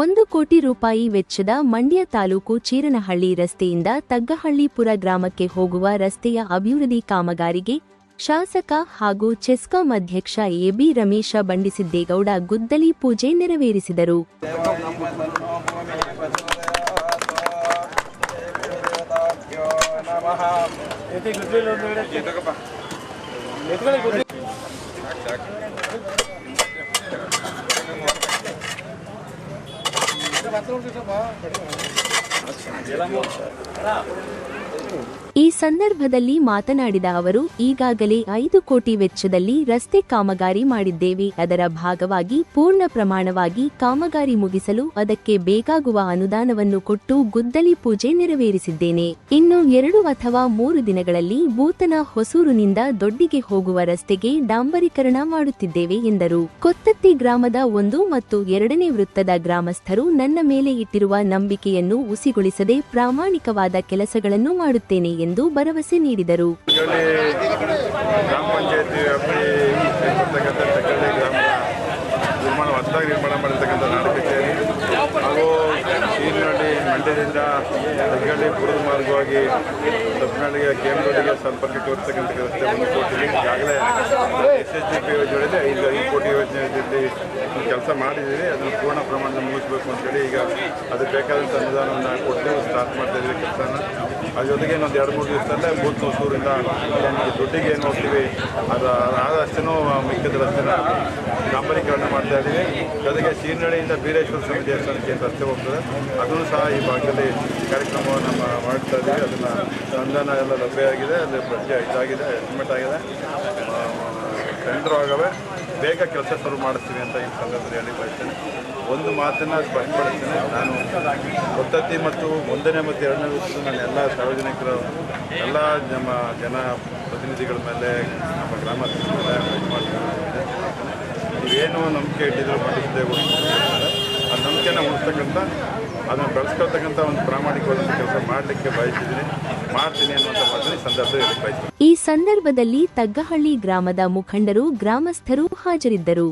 ಒಂದು ಕೋಟಿ ರೂಪಾಯಿ ವೆಚ್ಚದ ಮಂಡ್ಯ ತಾಲೂಕು ಚೀರನಹಳ್ಳಿ ರಸ್ತೆಯಿಂದ ತಗ್ಗಹಳ್ಳಿಪುರ ಗ್ರಾಮಕ್ಕೆ ಹೋಗುವ ರಸ್ತೆಯ ಅಭಿವೃದ್ಧಿ ಕಾಮಗಾರಿಗೆ ಶಾಸಕ ಹಾಗೂ ಚೆಸ್ಕಾಂ ಅಧ್ಯಕ್ಷ ಎಬಿ ರಮೇಶ ಬಂಡಿಸಿದ್ದೇಗೌಡ ಗುದ್ದಲಿ ಪೂಜೆ ನೆರವೇರಿಸಿದರು. 아, 들어오셔서 봐. ಈ ಸಂದರ್ಭದಲ್ಲಿ ಮಾತನಾಡಿದ ಅವರು, ಈಗಾಗಲೇ ಐದು ಕೋಟಿ ವೆಚ್ಚದಲ್ಲಿ ರಸ್ತೆ ಕಾಮಗಾರಿ ಮಾಡಿದ್ದೇವೆ. ಅದರ ಭಾಗವಾಗಿ ಪೂರ್ಣ ಪ್ರಮಾಣವಾಗಿ ಕಾಮಗಾರಿ ಮುಗಿಸಲು ಅದಕ್ಕೆ ಬೇಕಾಗುವ ಅನುದಾನವನ್ನು ಕೊಟ್ಟು ಗುದ್ದಲಿ ಪೂಜೆ ನೆರವೇರಿಸಿದ್ದೇನೆ. ಇನ್ನು ಎರಡು ಅಥವಾ ಮೂರು ದಿನಗಳಲ್ಲಿ ಭೂತನ ಹೊಸೂರಿನಿಂದ ದೊಡ್ಡಿಗೆ ಹೋಗುವ ರಸ್ತೆಗೆ ಡಾಂಬರೀಕರಣ ಮಾಡುತ್ತಿದ್ದೇವೆ ಎಂದರು. ಕೊತ್ತತ್ತಿ ಗ್ರಾಮದ ಒಂದು ಮತ್ತು ಎರಡನೇ ವೃತ್ತದ ಗ್ರಾಮಸ್ಥರು ನನ್ನ ಮೇಲೆ ಇಟ್ಟಿರುವ ನಂಬಿಕೆಯನ್ನು ಉಸಿಗೊಳಿಸದೆ ಪ್ರಾಮಾಣಿಕವಾದ ಕೆಲಸಗಳನ್ನು ಮಾಡುತ್ತೇನೆ ಎಂದು ಭರವಸೆ ನೀಡಿದರು. ಗ್ರಾಮ ಪಂಚಾಯತಿ ವ್ಯಾಪ್ತಿ ನಿರ್ಮಾಣ ಹೊಸದಾಗಿ ನಿರ್ಮಾಣ ಮಾಡಿರ್ತಕ್ಕಂಥ ಮಂಡ್ಯದಿಂದ ಹೆಗ್ಗಳ್ಳಿ ಪುರದ ಮಾರ್ಗವಾಗಿ ತಪ್ಪನಹಳ್ಳಿಗೆ ಕೇಂದ್ರಗಳಿಗೆ ಸಂಪರ್ಕ ತೋರಿಸ್ತಕ್ಕಂಥ ರಸ್ತೆ ಒಂದು ಕೋಟಿ ಈಗಾಗಲೇ ಎಸ್ ಎಸ್ ಜಿ ಪಿ ಯೋಜನೆ ಈಗ ಈ ಕೋಟಿ ಯೋಜನೆಯಲ್ಲಿ ಕೆಲಸ ಮಾಡಿದ್ದೀವಿ. ಅದನ್ನು ಪೂರ್ಣ ಪ್ರಮಾಣದಲ್ಲಿ ಮುಗಿಸ್ಬೇಕು ಅಂತೇಳಿ ಈಗ ಅದಕ್ಕೆ ಬೇಕಾದಂಥ ಅನುದಾನವನ್ನು ಕೊಟ್ಟು ಸ್ಟಾರ್ಟ್ ಮಾಡ್ತಾ ಇದ್ದೀವಿ ಕೆಲಸನ. ಅದ್ರ ಜೊತೆಗೆ ಇನ್ನೊಂದು ಎರಡು ಮೂರು ದಿವಸದಲ್ಲೇ ಬೂತ್ ಹೊಸೂರಿಂದ ದುಡ್ಡಿಗೆ ಏನು ಹೋಗ್ತೀವಿ. ಅದು ಆದಷ್ಟು ಮಿಕ್ಕಿದ ರಸ್ತೆನ ಡಾಂಬರೀಕರಣ ಮಾಡ್ತಾ ಇದ್ದೀವಿ. ಜೊತೆಗೆ ಶೀರ್ನಳ್ಳಿಯಿಂದ ಬೀರೇಶ್ವರ ಸ್ವಾಮಿ ದೇವಸ್ಥಾನಕ್ಕೆ ರಸ್ತೆ ಹೋಗ್ತದೆ. ಅದನ್ನು ಸಹ ಈ ಭಾಗದಲ್ಲಿ ಕಾರ್ಯಕ್ರಮವನ್ನು ಮಾಡ್ತಾ ಇದ್ದೀವಿ. ಅದನ್ನು ಅನುದಾನ ಎಲ್ಲ ಲಭ್ಯ ಆಗಿದೆ ಅದು ಪ್ರತಿ ಇದಾಗಿದೆ ಎಸ್ಟಿಮೇಟ್ ಆಗಿದೆ. ಟೆಂಡರ್ ಆಗವೆ. ಬೇಗ ಕೆಲಸ ಶುರು ಮಾಡ್ತೀವಿ ಅಂತ ಈ ಸಂದರ್ಭದಲ್ಲಿ ಹೇಳಿ ಬಯಸ್ತೇನೆ. ಒಂದು ಮಾತನ್ನು ಸ್ಪಷ್ಟಪಡಿಸ್ತೇನೆ ನಾನು ಪದ್ಧತಿ ಮತ್ತು ಒಂದನೇ ಮತ್ತು ಎರಡನೇ ವೃತ್ತದ ನಾನು ಎಲ್ಲ ಸಾರ್ವಜನಿಕರ, ಎಲ್ಲ ನಮ್ಮ ಜನ ಪ್ರತಿನಿಧಿಗಳ ಮೇಲೆ, ನಮ್ಮ ಗ್ರಾಮಸ್ಥರ ಮೇಲೆ ಮಾಡ್ತೀನಿ ನೀವೇನು ನಂಬಿಕೆ ಇಟ್ಟಿದ್ರು ಮಾಡಿದ್ದೇವೆ ನಂಬಿಕೆನ ಉಳಿಸ್ತಕ್ಕಂಥ ಅದನ್ನು ಬೆಳೆಸ್ಕೊಳ್ತಕ್ಕಂಥ ಒಂದು ಪ್ರಾಮಾಣಿಕವಾದ ಕೆಲಸ ಮಾಡಲಿಕ್ಕೆ ಬಯಸಿದ್ದೀನಿ ಮಾಡ್ತೀನಿ ಅನ್ನುವಂಥ ಮಾತನ್ನು ಸಂದರ್ಭ ಬಯಸ್ತೀನಿ. ಈ ಸಂದರ್ಭದಲ್ಲಿ ತಗ್ಗಹಳ್ಳಿ ಗ್ರಾಮದ ಮುಖಂಡರು, ಗ್ರಾಮಸ್ಥರು ಹಾಜರಿದ್ದರು.